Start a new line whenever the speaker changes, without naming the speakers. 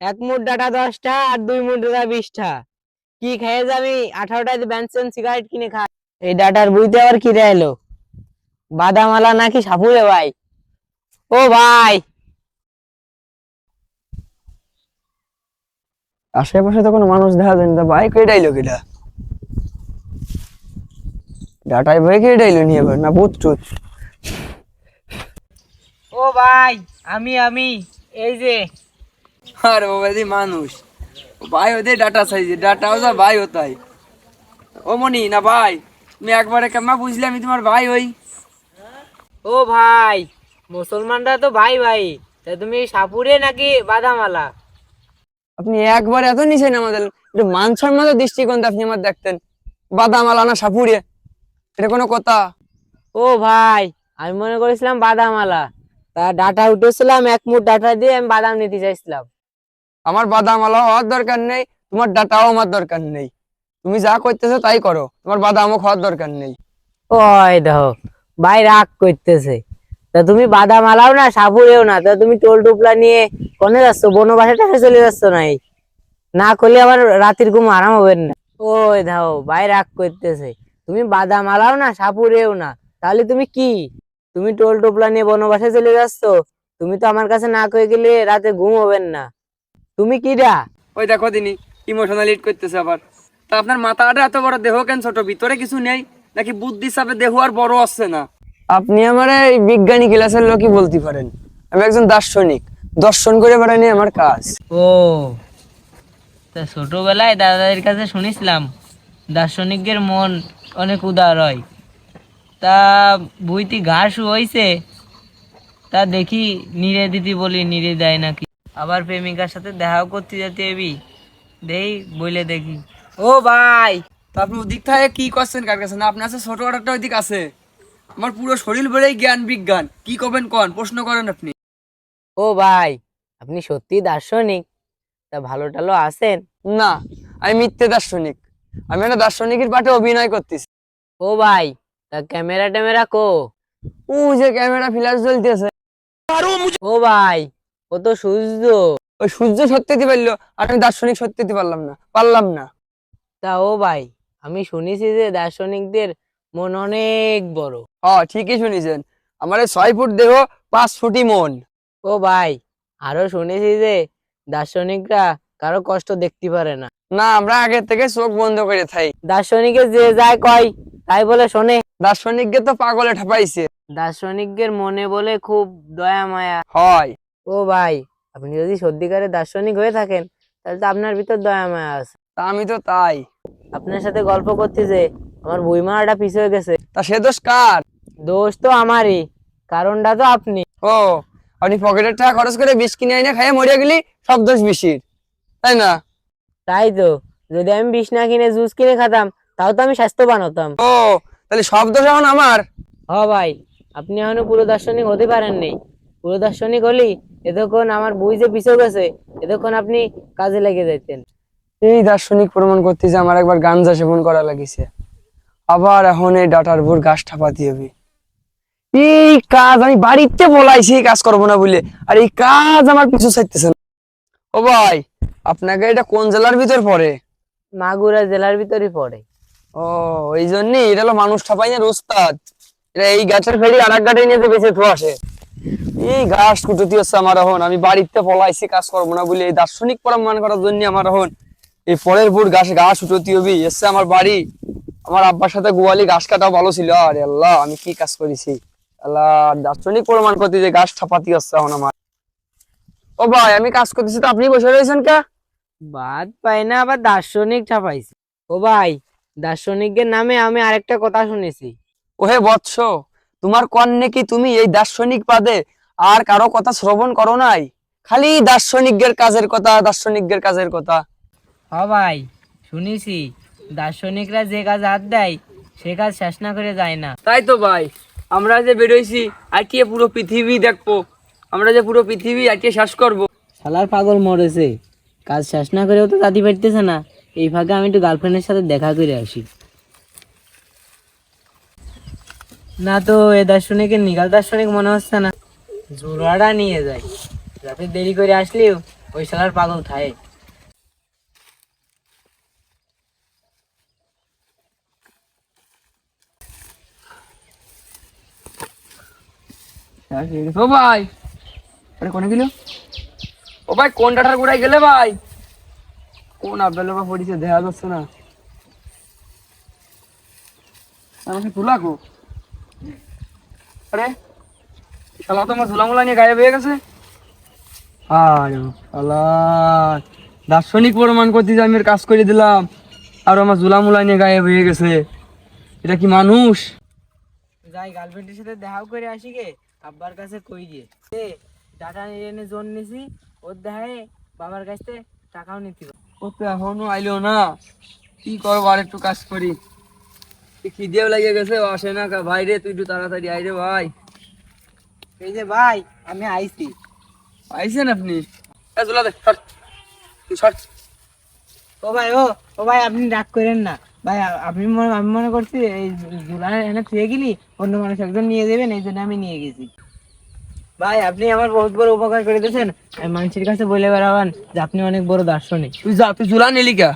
এক মুঠ ডাটা দশটা আর দুই মুঠ ডাটা বিশটা। কি খেয়ে যাবি? আঠারোটায় ব্যানসন সিগারেট কিনে খা। এই ডাটার বুঝতে আবার কি এলো? বাদামালা নাকি সাপুরে ভাই? ও ভাই!
আশেপাশে তো কোনো মানুষ দেখা যায় না। বাইক এটাইলো কিটা? ডাটাই বাইক এটাইলো নিয়ে এবার? না বুথ টুথ
ও ভাই, আমি আমি। এই যে
আরে বাবা দি মানুষ। ভাই ওদের ডাটা সাইজে যা ভাই ওতাই ও মনি না ভাই তুমি একবারে বুঝলে আমি তোমার ভাই হই।
ও ভাই মুসলমানরা তো ভাই ভাই তা তুমি সাপুরে নাকি বাদামালা?
আপনি একবার এত নিছেন আমাদের একটু মান সম্মান দৃষ্টিকোণ আপনি আমার দেখতেন। বাদাম আলানা সাপুরে এটা কোনো কথা?
ও ভাই আমি মনে করেছিলাম বাদামালা। তা ডাটা উঠেছিলাম এক মুঠ ডাটা দিয়ে আমি বাদাম নিতে চাইছিলাম।
আমার বাদাম আলা হওয়ার দরকার নেই, তোমার ডাটাও আমার দরকার নেই। তুমি যা করতেছো তাই করো, তোমার বাদামও খাওয়ার দরকার নেই।
ওই দেখো, ভাই রাগ করতেছে। তা তুমি বাদাম আলাও না সাপুরেও না, তা তুমি টোল টুপলা নিয়ে কোনে যাচ্ছ? বনবাসে টাকা চলে যাচ্ছ নাই না করলে আবার রাতের ঘুম আরাম হবে না। ওই দেখো, ভাই রাগ করতেছে। তুমি বাদাম আলাও না সাপুরেও না, তাহলে তুমি কি? তুমি টোল টোপলা নিয়ে বনবাসে চলে যাচ্ছ? তুমি তো আমার কাছে না কয়ে গেলে রাতে ঘুম হবেন না। তুমি কিরা
ওই দেখো তিনি ইমোশনাল হিট করতেছে আবার। তা আপনার মাথাটা এত বড় দেহ কেন ছোট? ভিতরে কিছু নেই নাকি বুদ্ধি হিসাবে দেহ আর বড় আসছে না? আপনি আমার এই বিজ্ঞানী ক্লাসের লোকই বলতে পারেন। আমি একজন দার্শনিক দর্শন করে বেড়ানি আমার কাজ।
ও তা ছোটবেলায় দাদাদের কাছে শুনেছিলাম দার্শনিকের মন অনেক উদার হয়। তা বইটি ঘাস হইছে তা দেখি নিরে দিদি বলি নিরে দেয় নাকি? আবার প্রেমিকার সাথে দেখাও করতে যেতে এবি। দেই বইলে দেখি। ও ভাই
তা আপনি ওদিক থেকে কি করছেন কার কাছে? না আপনার কাছে ছোট একটা ওদিক আছে। আমার পুরো শরীর বেড়েই জ্ঞান বিজ্ঞান। কি করবেন কন? প্রশ্ন করেন আপনি।
ও ভাই আপনি সত্যি দার্শনিক? তা ভালো টালো আছেন?
না আমি মিথ্যে দার্শনিক। আমি একটা দার্শনিকের পাঠে অভিনয় করতেছি।
ও ভাই তা ক্যামেরা ট্যামেরা কো?
ও যে ক্যামেরা ফ্ল্যাশ জ্বলতেছে।
ও ভাই ও তো সূর্য।
ওই সূর্য সত্যি দিতে পারল আর আমি দার্শনিক সত্যি দিতে পারলাম না পারলাম না।
তা ও ভাই আমি শুনেছি যে দার্শনিকদের মন অনেক বড়।
হ ঠিকই শুনেছেন। আমার ছয় ফুট দেহ পাঁচ ফুটি মন।
ও ভাই আরও শুনেছি যে দার্শনিকরা কারও কষ্ট দেখতে পারে না।
না আমরা আগে থেকে চোখ বন্ধ করে থাই।
দার্শনিকে যে যায় কয় তাই বলে শোনে।
দার্শনিককে তো পাগলে ঠাপাইছে।
দার্শনিকদের মনে বলে খুব দয়া মায়া।
হয়।
ও ভাই আপনি যদি সত্যিকারের দার্শনিক হয়ে থাকেন তাহলে তো আপনার ভিতর দয়া মায়া আছে।
তা আমি তো তাই।
আপনার সাথে গল্প করতে যে আমার বইমাটা পিছু হয়ে গেছে।
তা সে দোষ কার?
দোষ তো আমারই কারণটা তো আপনি।
ও আপনি পকেটের টাকা খরচ করে বিষ কিনে এনে খাইয়ে মরিয়া গেলি সব দোষ বিশির তাই না?
তাই তো যদি আমি বিষ না কিনে জুস কিনে খেতাম তাও তো আমি স্বাস্থ্যবান হতাম।
ও তাহলে সব দোষ এখন আমার।
হ ভাই আপনি এখনও পুরো দার্শনিক হতে পারেননি। পুরো দার্শনিক হলি এতক্ষণ আমার বই যে পিছু গেছে এতক্ষণ আপনি কাজে লেগে যাইতেন।
এই দার্শনিক প্রমাণ করতেছে আমার একবার গাঞ্জা সেবন করা লাগিছে। আবার এখন এই ডাটার উপর গাছ ঠাপাতে হবে। এই কাজ আমি বাড়িতে বলাইছি এই কাজ করব না বলে। আর এই কাজ আমার পিছু চাইতেছে না। ও ভাই আপনাকে এটা কোন জেলার ভিতর পড়ে?
মাগুরা জেলার ভিতরে পড়ে।
ও ওই জন্যই? এটা হলো মানুষ ঠাপাইয়ের ওস্তাদ এটা এই গাছের ফেরি আর এক গাছে নিয়ে বেঁচে থো আসে। এই গাছ কুটুতি হচ্ছে আমার এখন। আমি বাড়িতে পলাইছি কাজ করব না বলে। এই দার্শনিক প্রমাণ করার জন্য আমার এখন এই পরের বুট গাছ গাছ উঠতি হবি। এসছে আমার বাড়ি। আমার আব্বার সাথে গোয়ালি গাছ কাটাও ভালো ছিল। আরে আল্লাহ আমি কি কাজ করেছি? আল্লাহ দার্শনিক প্রমাণ করতে যে গাছ ঠাপাতি হচ্ছে এখন আমার। ও ভাই আমি কাজ করতেছি তো আপনি বসে রয়েছেন কা?
বাদ পাই না আবার দার্শনিক ছাপাইছে ও ভাই দার্শনিকের নামে আমি আরেকটা কথা শুনেছি।
ওহে বৎস তোমার কন্যে কি তুমি এই দার্শনিক পাদে আর কারও কথা শ্রবণ করো নাই? খালি দার্শনিকের কাজের কথা দার্শনিকের কাজের কথা।
হ ভাই শুনেছি। দার্শনিকরা যে কাজ হাত দেয় সে কাজ শেষ না করে যায় না।
তাই তো ভাই আমরা যে বেরোইছি আটিয়ে পুরো পৃথিবী দেখব। আমরা যে পুরো পৃথিবী আটিয়ে শেষ করব।
শালার পাগল মরেছে। কাজ শেষ না করেও তো দাদি পারতেছে না। এই ফাঁকে আমি একটু গার্লফ্রেন্ডের সাথে দেখা করে আসি। না তো, এ দার্শনিকের নিগাল দার্শনিক মনে হচ্ছে না। জোড়াটা নিয়ে যাই। রাতে দেরি করে আসলেও ওই শালার পাগল থাকে।
ও ভাই, আরে কোনে গেল? ও ভাই, কোন ডাটার গোড়ায় গেলে ভাই? কোন বা পড়িছে দেখা যাচ্ছে না আমাকে তুলা কো আরে শালা তো আমার ঝুলামুলা নিয়ে গায়েব হয়ে গেছে? আরে দার্শনিক প্রমাণ করতে যে আমি কাজ করে দিলাম আর আমার ঝুলামুলা নিয়ে গায়েব হয়ে গেছে। এটা কি মানুষ?
যাই গার্লফ্রেন্ডের সাথে দেখাও করে আসি গে আব্বার কাছে কই গিয়ে। এ ডাটা এনে জোন নিছি ওর দেখায় বাবার কাছ থেকে টাকাও নিতে।
ও তো এখনও আইলো না। কি করব আর একটু কাজ করি। খিদেও লেগে গেছে? আসে না ভাই রে তুই একটু তাড়াতাড়ি আই রে ভাই।
এই যে ভাই আমি আইছি।
আইছেন আপনি? দে সর। সর।
ও ভাই ও ও ভাই আপনি করেন না। ভাই আপনি মনে আমি মনে করছি এই জুলাই এনে থুয়ে গেলি অন্য মানুষ একজন নিয়ে যাবেন এই জন্য আমি নিয়ে গেছি। ভাই আপনি আমার বহুত বড় উপকার করে দিয়েছেন। আমি মানুষের কাছে বলে বেড়াবেন যে আপনি অনেক বড় দার্শনিক।
তুই যা তুই জুলা নিলি কা।